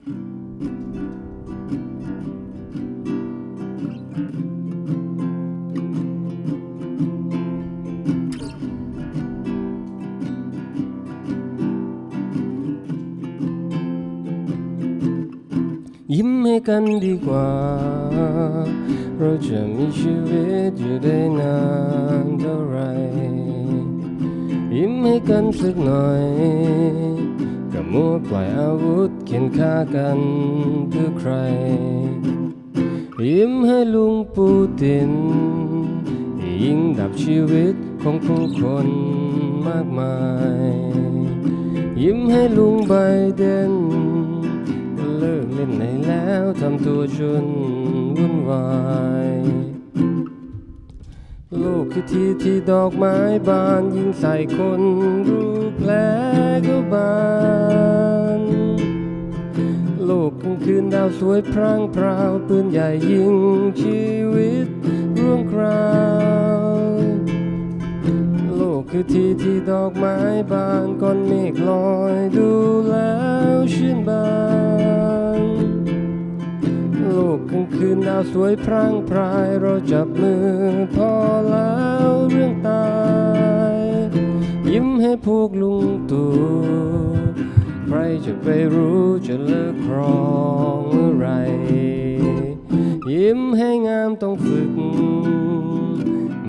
ยิ้มให้กันดีกว่า เราจะมีชีวิตอยู่ได้นานเท่าไร ยิ้มให้กันสักหน่อย มัวปล่อยอาวุธเขียนฆ่ากันเพื่อใคร ยิ้มให้ลุงปูติน ยิงดับชีวิตของผู้คนมากมาย ยิ้มให้ลุงไบเดนเลิกเล่นไหนแล้วทำตัวจนวุ่นวาย ลกคือที่ที่ดอกไม้บานยิงใส่คนรู้แผลก็บานโลกกลางคืนดาวสวยพร่างพราวปืนใหญ่ยิงชีวิตร่วงคราวโลกคือที่ที่ดอกไม้บานก้อนเมฆลอยดู สวยพร่างพรายเราจับมือพอแล้วเรื่องตาย ยิ้มให้พวกลุงตู่ใครจะไปรู้จะเลิกครองเมื่อไร ยิ้มให้งามต้องฝึก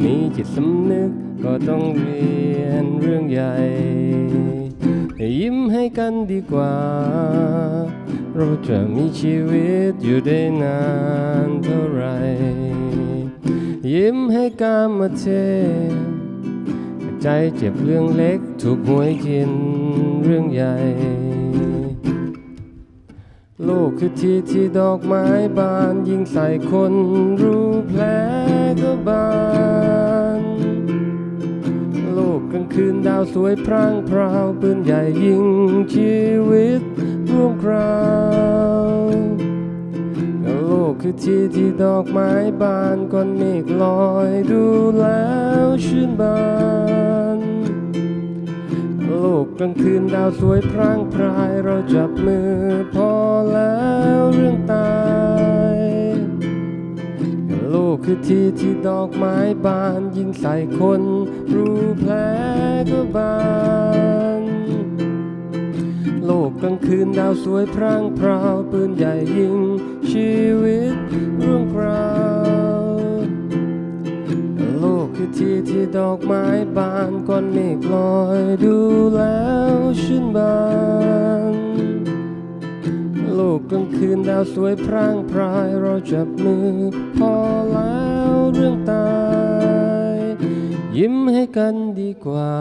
มีจิตสำนึกก็ต้องเรียนเรื่องใหญ่ ยิ้มให้กันดีกว่า เราจะมีชีวิตอยู่ได้นานเท่าไร ยิ้มให้กามเทพใจเจ็บเรื่องเล็กถูกหวยกินเรื่องใหญ่ โลกคือที่ที่ดอกไม้บานยิงใส่คนรู้แผลก็บาน โลกกลางคืนดาวสวยพร่างพราวปืนใหญ่ยิงชีวิต ร่วงคราวโลกคือที่ที่ดอกไม้บานก้อนเมฆลอยดูแล้วชื่นบานโลกกลางคืนดาวสวยพร่างพรายเราจับมือพอแล้วเรื่องตายโลกคือที่ที่ดอกไม้บานยิงใส่คน รู้แผลก็บาน คืนดาวสวยพร่างพราวปืนใหญ่ยิง ชีวิตร่วงคราวโลกคือที่ที่ดอกไม้บานก้อนเมฆลอยดูแล้วชื่นบานโลกกลางคืนดาวสวยพร่างพรายเราจับมือ พอแล้วเรื่องตาย ยิ้มให้กันดีกว่า